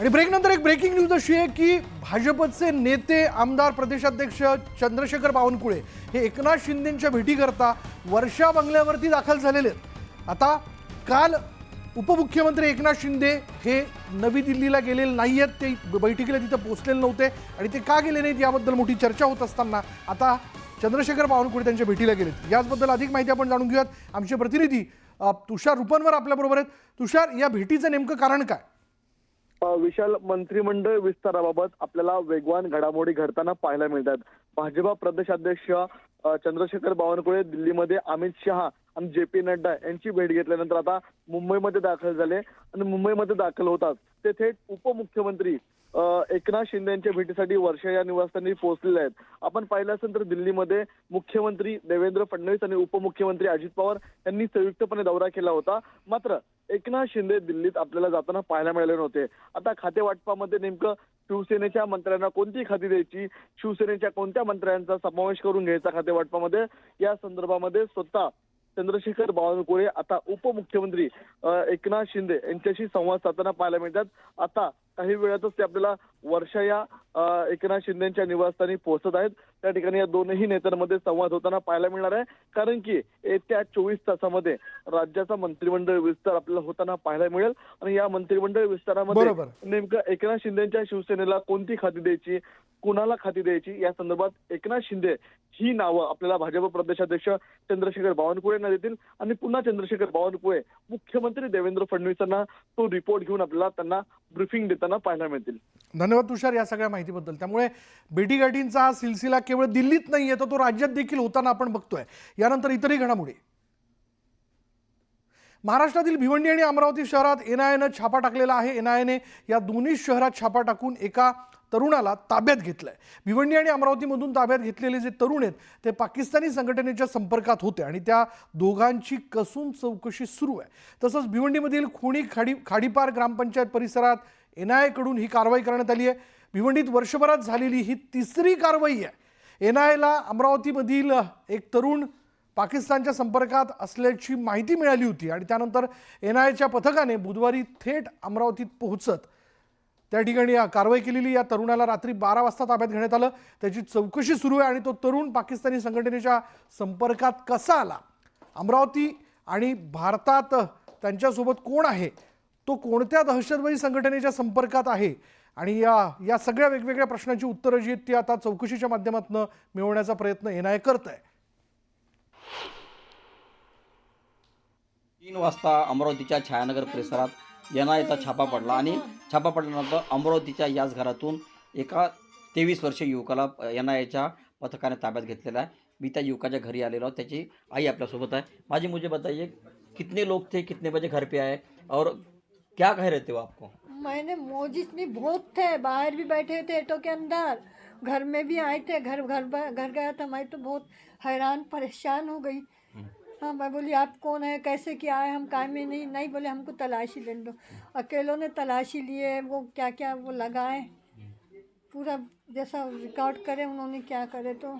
आणि ब्रेकनंतर एक breaking news अशी आहे की भाजपचे नेते आमदार प्रदेशाध्यक्ष चंद्रशेखर बावनकुळे हे एकनाथ शिंदेंच्या भेटीकरता वर्षा बंगल्यावरती दाखल झालेले आहेत. आता काल उपमुख्यमंत्री एकनाथ शिंदे हे नवी दिल्लीला गेलेले नाही आहेत ते बैठकीला तिथं पोचलेले नव्हते आणि ते का गेले नाहीत याबद्दल मोठी चर्चा होत असताना आता चंद्रशेखर बावनकुळे त्यांच्या भेटीला गेलेत. याचबद्दल अधिक माहिती आपण जाणून घेऊयात. आमचे प्रतिनिधी तुषार रुपनवर आपल्याबरोबर आहेत. तुषार या भेटीचं नेमकं कारण काय? विशाल मंत्रिमंडळ विस्ताराबाबत आपल्याला वेगवान घडामोडी घडताना पाहायला मिळतात. भाजपा प्रदेशाध्यक्ष चंद्रशेखर बावनकुळे दिल्लीमध्ये अमित शहा आणि जे पी नड्डा यांची भेट घेतल्यानंतर आता मुंबईमध्ये दाखल झाले आणि मुंबईमध्ये दाखल होतात. ते थेट उपमुख्यमंत्री एकनाथ शिंदे यांच्या भेटीसाठी वर्षा या निवासस्थानी पोहोचलेले आहेत. आपण पाहिलं असेल तर दिल्लीमध्ये मुख्यमंत्री देवेंद्र फडणवीस आणि उपमुख्यमंत्री अजित पवार यांनी संयुक्तपणे दौरा केला होता. मात्र एकनाथ शिंदे दिल्लीत आपल्याला जाताना पाहायला मिळाले नव्हते. आता खाते वाटपामध्ये नेमकं शिवसेनेच्या मंत्र्यांना कोणती खाती द्यायची? शिवसेनेच्या कोणत्या मंत्र्यांचा समावेश करून घ्यायचा खाते वाटपामध्ये? या संदर्भामध्ये स्वतः चंद्रशेखर बावनकुळे आता उपमुख्यमंत्री एकनाथ शिंदे यांच्याशी संवाद साधताना पाहायला मिळतात. आता काही वेळातच ते आपल्याला वर्षा या एकनाथ शिंदेच्या निवासस्थानी पोहोचत आहेत. त्या ठिकाणी या दोनही नेत्यांमध्ये संवाद होताना पाहायला मिळणार आहे. कारण की येत्या चोवीस तासामध्ये राज्याचा मंत्रिमंडळ विस्तार आपल्याला होताना पाहायला मिळेल. आणि या मंत्रिमंडळ विस्तारामध्ये. नेमकं एकनाथ शिंदेच्या शिवसेनेला कोणती खाती द्यायची? कुणाला खाती द्यायची? या संदर्भात एकनाथ शिंदे ही नावं आपल्याला भाजप प्रदेशाध्यक्ष चंद्रशेखर बावनकुळे यांना देतील. आणि पुन्हा चंद्रशेखर बावनकुळे मुख्यमंत्री देवेंद्र फडणवीसांना तो रिपोर्ट घेऊन आपल्याला त्यांना ब्रिफिंग देताना पाहायला मिळतील. धन्यवाद तुषार या सगळ्या माहितीबद्दल. त्यामुळे भेटीगाठींचा हा सिलसिला केवळ दिल्लीत नाही आहे तर तो राज्यात देखील होताना आपण बघतोय. यानंतर इतरही घडामोडी. महाराष्ट्रातील भिवंडी आणि अमरावती शहरात एन आय एनं छापा टाकलेला आहे. एन आय एने या दोन्ही शहरात छापा टाकून एका तरुणाला ताब्यात घेतलंय. भिवंडी आणि अमरावतीमधून ताब्यात घेतलेले जे तरुण आहेत ते पाकिस्तानी संघटनेच्या संपर्कात होते आणि त्या दोघांची कसून चौकशी सुरू आहे. तसंच भिवंडीमधील खुणी खाडी खाडीपार ग्रामपंचायत परिसरात एन आय एकडून ही कारवाई करण्यात आली आहे. भिवंडीत वर्षभरात झालेली ही तिसरी कारवाई आहे. एन आय एला अमरावतीमधील एक तरुण पाकिस्तानच्या संपर्कात असल्याची माहिती मिळाली होती आणि त्यानंतर एन आय एच्या पथकाने बुधवारी थेट अमरावतीत पोहोचत त्या ठिकाणी या कारवाई केलेली या तरुणाला रात्री बारा वाजता ताब्यात घेण्यात आलं. त्याची चौकशी सुरू आहे आणि तो तरुण पाकिस्तानी संघटनेच्या संपर्कात कसा आला? अमरावती आणि भारतात त्यांच्यासोबत कोण आहे? तो कोणत्या दहशतवादी संघटनेच्या संपर्कात आहे? आणि या या सगळ्या वेगवेगळ्या प्रश्नांची उत्तरं जी आहेत ती आता चौकशीच्या माध्यमातून मिळवण्याचा प्रयत्न एन आय करत आहे तीन वाजता अमरावतीच्या छायानगर परिसरात एन आयचा छापा पडला आणि छापा पडल्यानंतर अमरावतीच्या याच घरातून एका तेवीस वर्षीय युवकाला एन आय एच्या पथकाने ताब्यात घेतलेला आहे. मी त्या युवकाच्या घरी आलेलो आहोत. त्याची आई आपल्यासोबत आहे. माझी मुझे बताइए कितने लोग थे कितने बजे घर पे आए? और क्या कह रहे थे वो आपको? मैंने मोजिस में बहुत थे बाहर भी बैठे थे ऑटो के अंदर। घर में भी आए थे घर घर घर गया था मैं तो बहुत हैरान परेशान हो गई। हाँ मैं बोली आप कौन है? कैसे क्या है? हम काम में नहीं नहीं बोले हमको तलाशी ले दो। अकेलों ने तलाशी लिए वो क्या क्या वो लगाए। पूरा जैसा रिकॉर्ड करे उन्होंने क्या करे तो।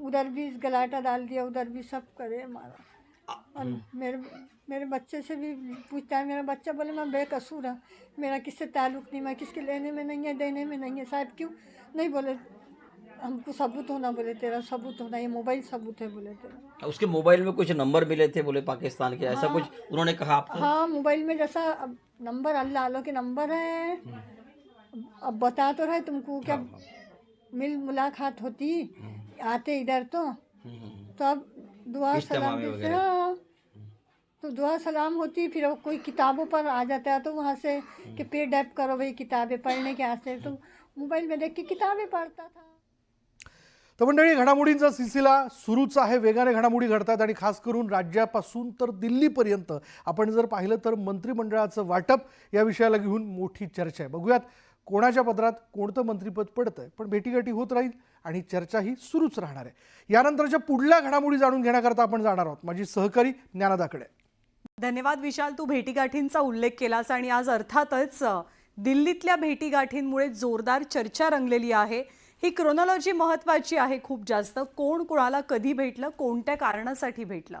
उधर भी गलाटा डाल दिया उधर भी सब करे हमारा और मेरे मेरे बच्चे से भी पूछता है मेरा बच्चा बोले मैं बेकसूर है मेरा किससे ताल्लुक़ नहीं मैं किसके लेने में नहीं है देने में नहीं है साहब क्यों? नहीं बोले हमको सबूत होना बोले तेरा सबूत होना ये मोबाइल सबूत है बोले तेरा। उसके मोबाइल में कुछ नंबर मिले थे बोले पाकिस्तान के ऐसा हाँ। कुछ उन्होंने कहा आपको? हाँ मोबाइल में जैसा अब नंबर अल्लाह आलो के नंबर है। अब बता तो रहे तुमको क्या मिल मुलाकात होती? आते इधर तो। तो अब दुआ सलाम। हाँ तो दुआ सलाम होती फिर वो कोई किताबों पर आ जाता है तो वहाँ से कि पे डैप करो भाई किताबें पढ़ने के आते तो मोबाइल में देख के किताबें पढ़ता था। तर मंडळी घडामोडींचा सिलसिला सुरूच आहे. वेगाने घडामोडी घडतात आणि खास करून राज्यापासून तर दिल्लीपर्यंत आपण जर पाहिलं तर मंत्रिमंडळाचं वाटप या विषयाला घेऊन मोठी चर्चा आहे. बघूयात कोणाच्या पदरात कोणतं मंत्रिपद पडतंय. पण भेटीगाठी होत राहील आणि चर्चा ही सुरूच राहणार आहे. यानंतरच्या पुढल्या घडामोडी जाणून घेण्याकरता आपण जाणार आहोत. माझी सहकारी ज्ञानदाकडे. धन्यवाद विशाल तू भेटीगाठींचा उल्लेख केलास आणि आज अर्थातच दिल्लीतल्या भेटीगाठींमुळे जोरदार चर्चा रंगलेली आहे. ही क्रोनॉलॉजी महत्वाची आहे खूप जास्त. कोण कोणाला कधी भेटलं कोणत्या कारणासाठी भेटलं?